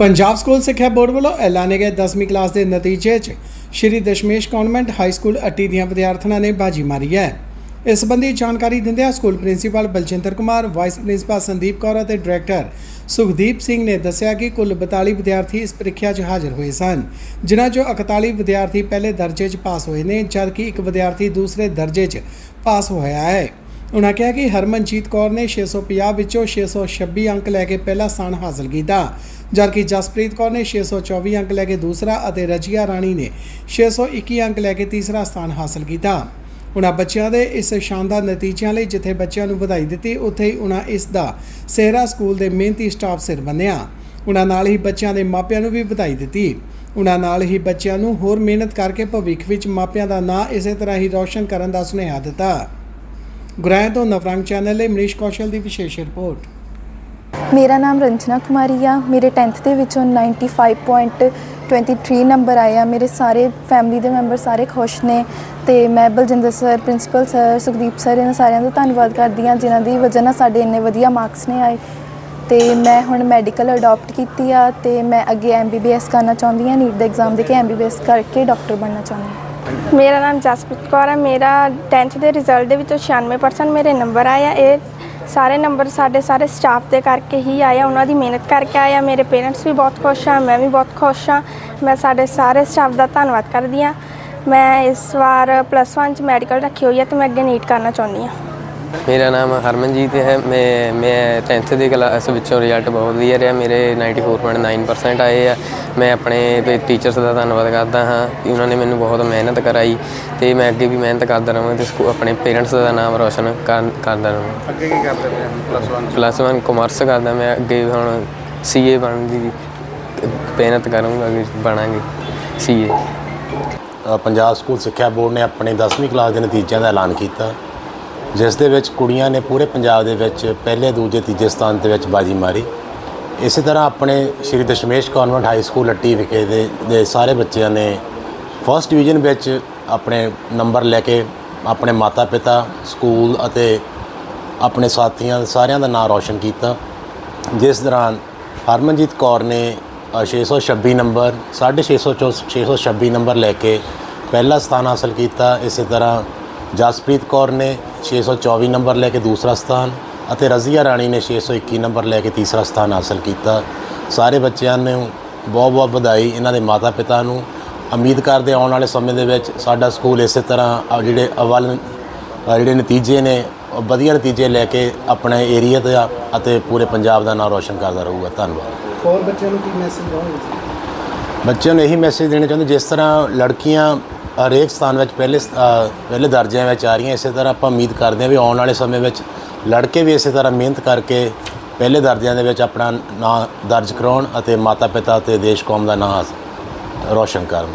Punjab school ਸਿੱਖਿਆ board ਵੱਲੋਂ ਐਲਾਨੇ ਗਏ 10ਵੀਂ ਕਲਾਸ ਦੇ ਨਤੀਜੇ 'ਚ Shri Dashmesh convent high school Atti ਦੀਆਂ ਵਿਦਿਆਰਥਣਾਂ ਨੇ ਬਾਜੀ ਮਾਰੀ ਹੈ। ਇਸ ਸੰਬੰਧੀ ਜਾਣਕਾਰੀ ਦਿੰਦਿਆਂ school principal Baljinder Kumar, vice principal Sandeep Kaur ਅਤੇ ਡਾਇਰੈਕਟਰ ਸੁਖਦੀਪ ਸਿੰਘ ਨੇ ਦੱਸਿਆ ਕਿ ਕੁੱਲ 42 ਵਿਦਿਆਰਥੀ ਇਸ ਪ੍ਰੀਖਿਆ 'ਚ ਹਾਜ਼ਰ ਹੋਏ ਸਨ, ਜਿਨ੍ਹਾਂ 'ਚੋਂ 41 ਵਿਦਿਆਰਥੀ ਪਹਿਲੇ ਦਰਜੇ 'ਚ ਪਾਸ ਹੋਏ ਨੇ, ਜਦਕਿ ਇੱਕ ਵਿਦਿਆਰਥੀ ਦੂਸਰੇ ਦਰਜੇ 'ਚ ਪਾਸ ਹੋਇਆ ਹੈ। ਉਨ੍ਹਾਂ ਕਿਹਾ ਕਿ ਹਰਮਨਜੀਤ ਕੌਰ ਨੇ 650 ਵਿੱਚੋਂ 626 ਅੰਕ ਲੈ ਕੇ ਪਹਿਲਾ ਸਥਾਨ ਹਾਸਲ ਕੀਤਾ, ਜਦਕਿ ਜਸਪ੍ਰੀਤ ਕੌਰ ਨੇ 624 ਅੰਕ ਲੈ ਕੇ ਦੂਸਰਾ ਅਤੇ ਰਜੀਆ ਰਾਣੀ ਨੇ 621 ਅੰਕ ਲੈ ਕੇ ਤੀਸਰਾ ਸਥਾਨ ਹਾਸਲ ਕੀਤਾ। ਉਹਨਾਂ ਬੱਚਿਆਂ ਦੇ ਇਸ ਸ਼ਾਨਦਾਰ ਨਤੀਜਿਆਂ ਲਈ ਜਿੱਥੇ ਬੱਚਿਆਂ ਨੂੰ ਵਧਾਈ ਦਿੱਤੀ, ਉੱਥੇ ਹੀ ਉਹਨਾਂ ਇਸ ਦਾ ਸਹਿਰਾ ਸਕੂਲ ਦੇ ਮਿਹਨਤੀ ਸਟਾਫ ਸਿਰ ਬੰਨਿਆ। ਉਹਨਾਂ ਨਾਲ ਹੀ ਬੱਚਿਆਂ ਦੇ ਮਾਪਿਆਂ ਨੂੰ ਵੀ ਵਧਾਈ ਦਿੱਤੀ। ਉਹਨਾਂ ਨਾਲ ਹੀ ਬੱਚਿਆਂ ਨੂੰ ਹੋਰ ਮਿਹਨਤ ਕਰਕੇ ਭਵਿੱਖ ਵਿੱਚ ਮਾਪਿਆਂ ਦਾ ਨਾਂ ਇਸੇ ਤਰ੍ਹਾਂ ਹੀ ਰੌਸ਼ਨ ਕਰਨ ਦਾ ਸੁਨੇਹਾ ਦਿੱਤਾ। ਗੁਰਾਇਆ ਤੋਂ ਨਵਰੰਗ ਚੈਨਲ ਲਈ ਮਨੀਸ਼ ਕੌਸ਼ਲ ਦੀ ਵਿਸ਼ੇਸ਼ ਰਿਪੋਰਟ। ਮੇਰਾ ਨਾਮ ਰੰਜਨਾ ਕੁਮਾਰੀ ਆ। ਮੇਰੇ 10th ਦੇ ਵਿੱਚੋਂ 95.23 ਨੰਬਰ ਆਇਆ ਮੇਰੇ ਸਾਰੇ ਫੈਮਿਲੀ ਦੇ ਮੈਂਬਰ ਸਾਰੇ ਖੁਸ਼ ਨੇ ਤੇ ਮੈਂ Baljinder sir principal sir Sukhdeep sir ਇਹਨਾਂ ਸਾਰਿਆਂ ਦਾ ਧੰਨਵਾਦ ਕਰਦੀ ਹਾਂ ਜਿਨ੍ਹਾਂ ਦੀ ਵਜ੍ਹਾ ਨਾਲ ਸਾਡੇ ਇੰਨੇ ਵਧੀਆ ਮਾਰਕਸ ਨੇ ਆਏ। ਤੇ ਮੈਂ ਹੁਣ ਮੈਡੀਕਲ ਅਡਾਪਟ ਕੀਤੀ ਆ ਤੇ ਮੈਂ ਅੱਗੇ ਐਮਬੀਬੀਐਸ ਕਰਨਾ ਚਾਹੁੰਦੀ ਹਾਂ ਨੀਟ ਦੇ ਐਗਜ਼ਾਮ ਦੇ ਕੇ ਐਮਬੀਬੀਐਸ ਕਰਕੇ ਡਾਕਟਰ ਬਣਨਾ ਚਾਹੁੰਦੀ ਹਾਂ ਮੇਰਾ ਨਾਮ ਜਸਪ੍ਰੀਤ ਕੌਰ ਹੈ। ਮੇਰਾ 10th ਦੇ ਰਿਜ਼ਲਟ ਦੇ ਵਿੱਚੋਂ 96% ਮੇਰੇ ਨੰਬਰ ਆਇਆ ਇਹ ਸਾਰੇ ਨੰਬਰ ਸਾਡੇ ਸਾਰੇ ਸਟਾਫ ਦੇ ਕਰਕੇ ਹੀ ਆਇਆ ਉਹਨਾਂ ਦੀ ਮਿਹਨਤ ਕਰਕੇ ਆਇਆ ਮੇਰੇ ਪੇਰੈਂਟਸ ਵੀ ਬਹੁਤ ਖੁਸ਼ ਆ। ਮੈਂ ਵੀ ਬਹੁਤ ਖੁਸ਼ ਆ। ਮੈਂ ਸਾਡੇ ਸਾਰੇ ਸਟਾਫ ਦਾ ਧੰਨਵਾਦ ਕਰਦੀ ਆ। ਮੈਂ ਇਸ ਵਾਰ ਪਲੱਸ 1 ਚ ਮੈਡੀਕਲ ਰੱਖੀ ਹੋਈ ਹੈ ਤੇ ਮੈਂ ਅੱਗੇ ਨੀਟ ਕਰਨਾ ਚਾਹੁੰਦੀ ਹਾਂ ਮੇਰਾ ਨਾਮ ਹਰਮਨਜੀਤ ਹੈ। ਮੈਂ ਮੈਂ 10th ਦੀ ਕਲਾਸ ਵਿੱਚੋਂ ਰਿਜ਼ਲਟ ਬਹੁਤ ਵਧੀਆ ਰਿਹਾ। ਮੇਰੇ 94.9% ਆਏ ਆ। ਮੈਂ ਆਪਣੇ ਟੀਚਰਸ ਦਾ ਧੰਨਵਾਦ ਕਰਦਾ ਹਾਂ ਕਿ ਉਹਨਾਂ ਨੇ ਮੈਨੂੰ ਬਹੁਤ ਮਿਹਨਤ ਕਰਾਈ ਤੇ ਮੈਂ ਅੱਗੇ ਵੀ ਮਿਹਨਤ ਕਰਦਾ ਰਹਾਂ ਤੇ ਸਕੂ- ਆਪਣੇ ਪੇਰੈਂਟਸ ਦਾ ਨਾਮ ਰੋਸ਼ਨ ਕਰ- ਕਰਦਾ ਰਹਾਂ ਅੱਗੇ ਕੀ ਕਰਦੇ ਪਲੱਸ 1 ਪਲੱਸ 1 ਕਾਮਰਸ ਕਰਦਾ। ਮੈਂ ਅੱਗੇ ਹੁਣ ਸੀਏ ਬਣਨ ਦੀ ਮਿਹਨਤ ਕਰੂੰਗਾ ਕਿ ਬਣਾਂਗੇ ਸੀਏ ਪੰਜਾਬ ਸਕੂਲ ਸਿੱਖਿਆ ਬੋਰਡ ਨੇ ਆਪਣੇ 10ਵੀਂ ਕਲਾਸ ਦੇ ਨਤੀਜਿਆਂ ਦਾ ਐਲਾਨ ਕੀਤਾ। ਜਿਸ ਦੇ ਵਿੱਚ ਕੁੜੀਆਂ ਨੇ ਪੂਰੇ ਪੰਜਾਬ ਦੇ ਵਿੱਚ ਪਹਿਲੇ ਦੂਜੇ ਤੀਜੇ ਸਥਾਨ ਦੇ ਵਿੱਚ ਬਾਜੀ ਮਾਰੀ। ਇਸੇ ਤਰ੍ਹਾਂ ਆਪਣੇ Shri Dashmesh convent high school Atti ਵਿਖੇ ਦੇ ਦੇ ਸਾਰੇ ਬੱਚਿਆਂ ਨੇ ਫਸਟ ਡਿਵੀਜ਼ਨ ਵਿੱਚ ਆਪਣੇ ਨੰਬਰ ਲੈ ਕੇ ਆਪਣੇ ਮਾਤਾ-ਪਿਤਾ ਸਕੂਲ ਅਤੇ ਆਪਣੇ ਸਾਥੀਆਂ ਸਾਰਿਆਂ ਦਾ ਨਾਮ ਰੌਸ਼ਨ ਕੀਤਾ। ਜਿਸ ਦੌਰਾਨ ਹਰਮਨਜੀਤ ਕੌਰ ਨੇ ਅ, 626 ਨੰਬਰ 650 ਚੋਂ 626 ਨੰਬਰ ਲੈ ਕੇ ਪਹਿਲਾ ਸਥਾਨ ਹਾਸਲ ਕੀਤਾ। ਇਸੇ ਤਰ੍ਹਾਂ ਜਸਪ੍ਰੀਤ ਕੌਰ ਨੇ 624 ਨੰਬਰ ਲੈ ਕੇ ਦੂਸਰਾ ਸਥਾਨ ਅਤੇ ਰਜ਼ੀਆ ਰਾਣੀ ਨੇ 621 ਨੰਬਰ ਲੈ ਕੇ ਤੀਸਰਾ ਸਥਾਨ ਹਾਸਲ ਕੀਤਾ। ਸਾਰੇ ਬੱਚਿਆਂ ਨੂੰ ਬਹੁਤ ਬਹੁਤ ਵਧਾਈ। ਇਹਨਾਂ ਦੇ ਮਾਤਾ-ਪਿਤਾ ਨੂੰ ਉਮੀਦ ਕਰਦੇ ਆਉਣ ਵਾਲੇ ਸਮੇਂ ਦੇ ਵਿੱਚ ਸਾਡਾ ਸਕੂਲ ਇਸੇ ਤਰ੍ਹਾਂ ਜਿਹੜੇ ਅਵਲ ਜਿਹੜੇ ਨਤੀਜੇ ਨੇ ਵਧੀਆ ਨਤੀਜੇ ਲੈ ਕੇ ਆਪਣੇ ਏਰੀਆ ਦਾ ਅਤੇ ਪੂਰੇ ਪੰਜਾਬ ਦਾ ਨਾਮ ਰੋਸ਼ਨ ਕਰਦਾ ਰਹੂਗਾ। ਧੰਨਵਾਦ। ਹੋਰ ਬੱਚਿਆਂ ਨੂੰ ਕੀ ਮੈਸੇਜ ਦਵਾਂਗੇ ਬੱਚਿਆਂ ਨੂੰ ਇਹੀ ਮੈਸੇਜ ਦੇਣਾ ਚਾਹੁੰਦੇ ਜਿਸ ਤਰ੍ਹਾਂ ਲੜਕੀਆਂ ਹਰੇਕ ਸਥਾਨ ਵਿੱਚ ਪਹਿਲੇ ਪਹਿਲੇ ਦਰਜਿਆਂ ਵਿੱਚ ਆ ਰਹੀਆਂ, ਇਸੇ ਤਰ੍ਹਾਂ ਆਪਾਂ ਉਮੀਦ ਕਰਦੇ ਹਾਂ ਵੀ ਆਉਣ ਵਾਲੇ ਸਮੇਂ ਵਿੱਚ ਲੜਕੇ ਵੀ ਇਸੇ ਤਰ੍ਹਾਂ ਮਿਹਨਤ ਕਰਕੇ ਪਹਿਲੇ ਦਰਜਿਆਂ ਦੇ ਵਿੱਚ ਆਪਣਾ ਨਾਂ ਦਰਜ ਕਰਾਉਣ ਅਤੇ ਮਾਤਾ ਪਿਤਾ ਅਤੇ ਦੇਸ਼ ਕੌਮ ਦਾ ਨਾਂ ਰੌਸ਼ਨ ਕਰਨ।